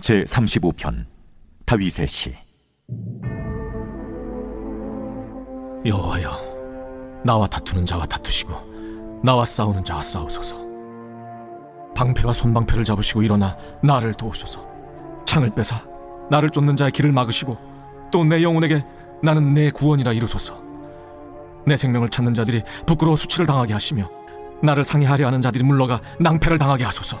제 35편 다윗의 시. 여호와여 나와 다투는 자와 다투시고 나와 싸우는 자와 싸우소서. 방패와 손방패를 잡으시고 일어나 나를 도우소서. 창을 빼사 나를 쫓는 자의 길을 막으시고 또 내 영혼에게 나는 내 구원이라 이루소서. 내 생명을 찾는 자들이 부끄러워 수치를 당하게 하시며 나를 상해하려 하는 자들이 물러가 낭패를 당하게 하소서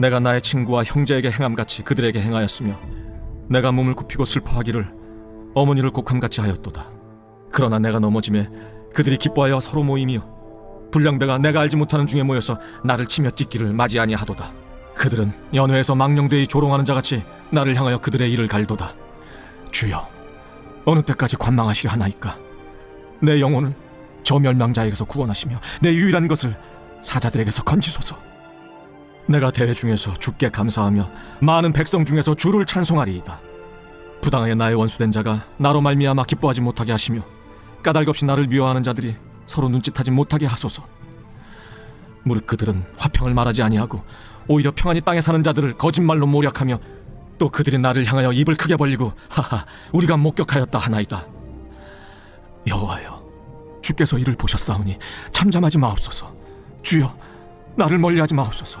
내가 나의 친구와 형제에게 행함같이 그들에게 행하였으며 내가 몸을 굽히고 슬퍼하기를 어머니를 곡함같이 하였도다. 그러나 내가 넘어짐에 그들이 기뻐하여 서로 모이며 불량배가 내가 알지 못하는 중에 모여서 나를 치며 찢기를 맞이 아니하도다. 그들은 연회에서 망령되이 조롱하는 자같이 나를 향하여 그들의 일을 갈도다. 주여 어느 때까지 관망하시려 하나이까? 내 영혼을 저 멸망자에게서 구원하시며 내 유일한 것을 사자들에게서 건지소서 내가 대회 중에서 주께 감사하며 많은 백성 중에서 주를 찬송하리이다 부당하게 나의 원수된 자가 나로 말미암아 기뻐하지 못하게 하시며 까닭없이 나를 미워하는 자들이 서로 눈짓하지 못하게 하소서. 무릇 그들은 화평을 말하지 아니하고 오히려 평안히 땅에 사는 자들을 거짓말로 모략하며 또 그들이 나를 향하여 입을 크게 벌리고 하하 우리가 목격하였다 하나이다. 여호와여 주께서 이를 보셨사오니 참잠하지 마옵소서. 주여 나를 멀리하지 마옵소서.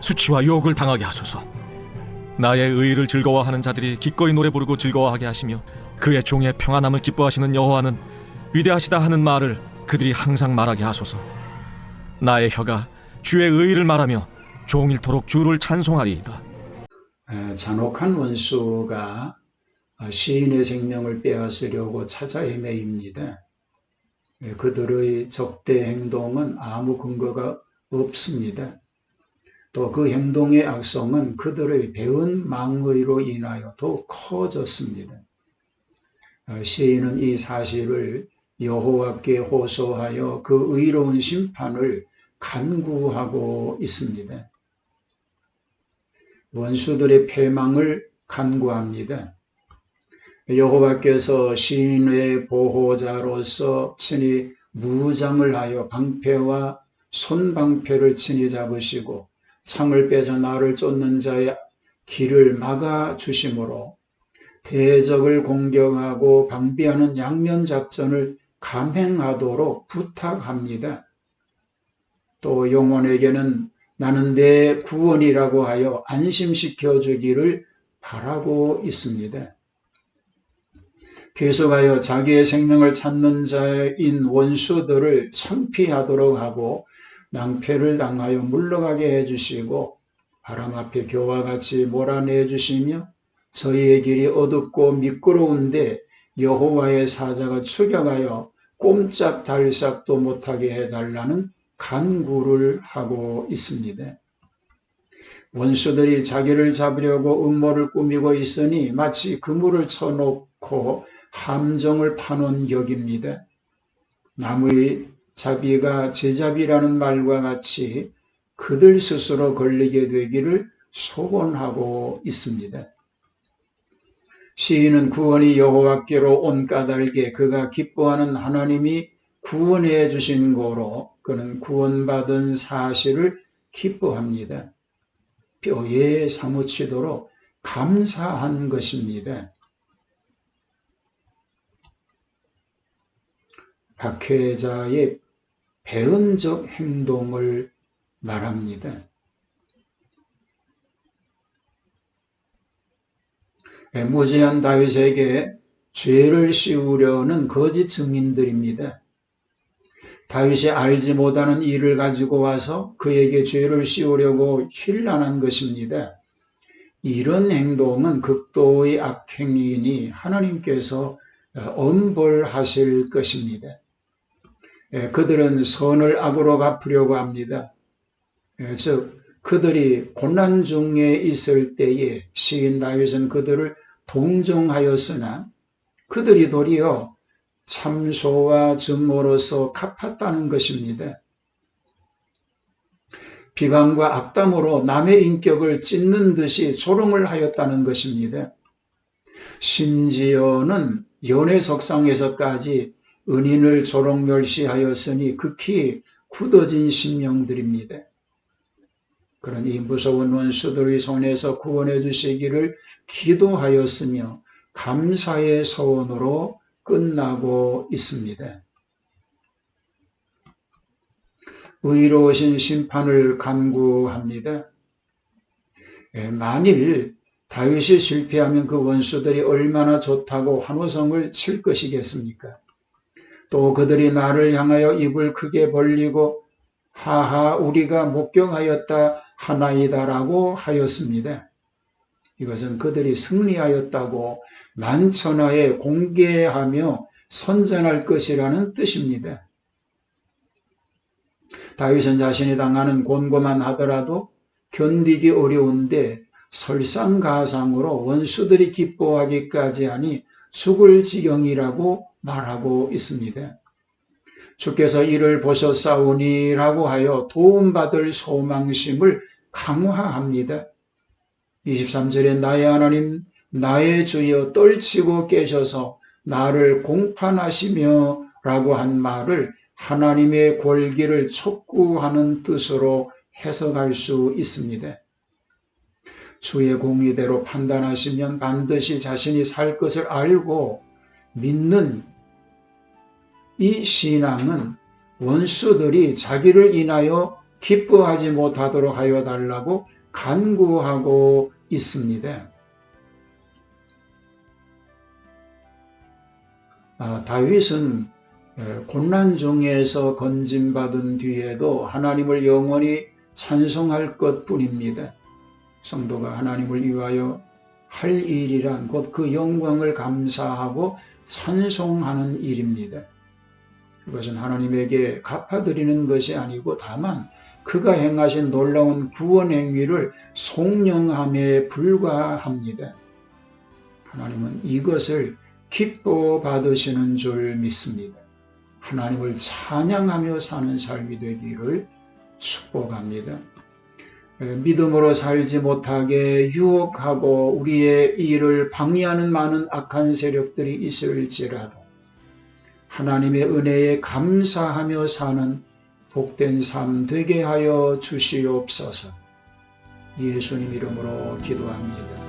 수치와 유혹을 당하게 하소서 나의 의를 즐거워하는 자들이 기꺼이 노래 부르고 즐거워하게 하시며 그의 종의 평안함을 기뻐하시는 여호와는 위대하시다 하는 말을 그들이 항상 말하게 하소서. 나의 혀가 주의 의를 말하며 종일토록 주를 찬송하리이다. 에, 잔혹한 원수가 어, 시인의 생명을 빼앗으려고 찾아 헤매입니다. 에, 그들의 적대 행동은 아무 근거가 없습니다. 또 그 행동의 악성은 그들의 배은 망의로 인하여 더욱 커졌습니다. 어, 시인은 이 사실을 여호와께 호소하여 그 의로운 심판을 간구하고 있습니다. 원수들의 패망을 간구합니다. 여호와께서 시인의 보호자로서 친히 무장을 하여 방패와 손방패를 친히 잡으시고 창을 빼서 나를 쫓는 자의 길을 막아 주심으로 대적을 공격하고 방비하는 양면 작전을 감행하도록 부탁합니다. 또 영혼에게는 나는 내 구원이라고 하여 안심시켜 주기를 바라고 있습니다. 계속하여 자기의 생명을 찾는 자인 원수들을 창피하도록 하고 낭패를 당하여 물러가게 해주시고 바람 앞에 교와 같이 몰아내 주시며 저희의 길이 어둡고 미끄러운데 여호와의 사자가 추격하여 꼼짝 달싹도 못하게 해달라는 간구를 하고 있습니다. 원수들이 자기를 잡으려고 음모를 꾸미고 있으니 마치 그물을 쳐놓고 함정을 파놓은 격입니다. 나무의 자비가 제자비라는 말과 같이 그들 스스로 걸리게 되기를 소원하고 있습니다. 시인은 구원이 여호와께로 온 까닭에 그가 기뻐하는 하나님이 구원해 주신 거로 그는 구원받은 사실을 기뻐합니다. 뼈에 사무치도록 감사한 것입니다. 박해자의 배은적 행동을 말합니다. 무지한 다윗에게 죄를 씌우려는 거짓 증인들입니다. 다윗이 알지 못하는 일을 가지고 와서 그에게 죄를 씌우려고 힐난한 것입니다. 이런 행동은 극도의 악행이니 하나님께서 엄벌하실 것입니다. 예, 그들은 선을 악으로 갚으려고 합니다. 예, 즉 그들이 고난 중에 있을 때에 시인 다윗은 그들을 동정하였으나 그들이 도리어 참소와 증오로서 갚았다는 것입니다. 비방과 악담으로 남의 인격을 찢는 듯이 조롱을 하였다는 것입니다. 심지어는 연애석상에서까지 은인을 조롱 멸시하였으니 극히 굳어진 심령들입니다. 이 무서운 원수들의 손에서 구원해 주시기를 기도하였으며 감사의 서원으로 끝나고 있습니다. 의로우신 심판을 간구합니다. 예, 만일 다윗이 실패하면 그 원수들이 얼마나 좋다고 환호성을 칠 것이겠습니까? 또 그들이 나를 향하여 입을 크게 벌리고 하하 우리가 목격하였다 하나이다라고 하였습니다. 이것은 그들이 승리하였다고 만천하에 공개하며 선전할 것이라는 뜻입니다. 다윗은 자신이 당하는 곤고만 하더라도 견디기 어려운데 설상가상으로 원수들이 기뻐하기까지 하니 죽을 지경이라고 말하고 있습니다. 주께서 이를 보셨사오니라고 하여 도움받을 소망심을 강화합니다. 23절에 나의 하나님, 나의 주여 떨치고 깨셔서 나를 공판하시며 라고 한 말을 하나님의 권기를 촉구하는 뜻으로 해석할 수 있습니다. 주의 공의대로 판단하시면 반드시 자신이 살 것을 알고 믿는 이 신앙은 원수들이 자기를 인하여 기뻐하지 못하도록 하여 달라고 간구하고 있습니다. 아, 다윗은 고난 중에서 건짐받은 뒤에도 하나님을 영원히 찬송할 것 뿐입니다. 성도가 하나님을 위하여 할 일이란 곧 그 영광을 감사하고 찬송하는 일입니다. 그것은 하나님에게 갚아드리는 것이 아니고 다만 그가 행하신 놀라운 구원 행위를 송영함에 불과합니다. 하나님은 이것을 기뻐 받으시는 줄 믿습니다. 하나님을 찬양하며 사는 삶이 되기를 축복합니다. 믿음으로 살지 못하게 유혹하고 우리의 일을 방해하는 많은 악한 세력들이 있을지라도 하나님의 은혜에 감사하며 사는 복된 삶 되게 하여 주시옵소서. 예수님 이름으로 기도합니다.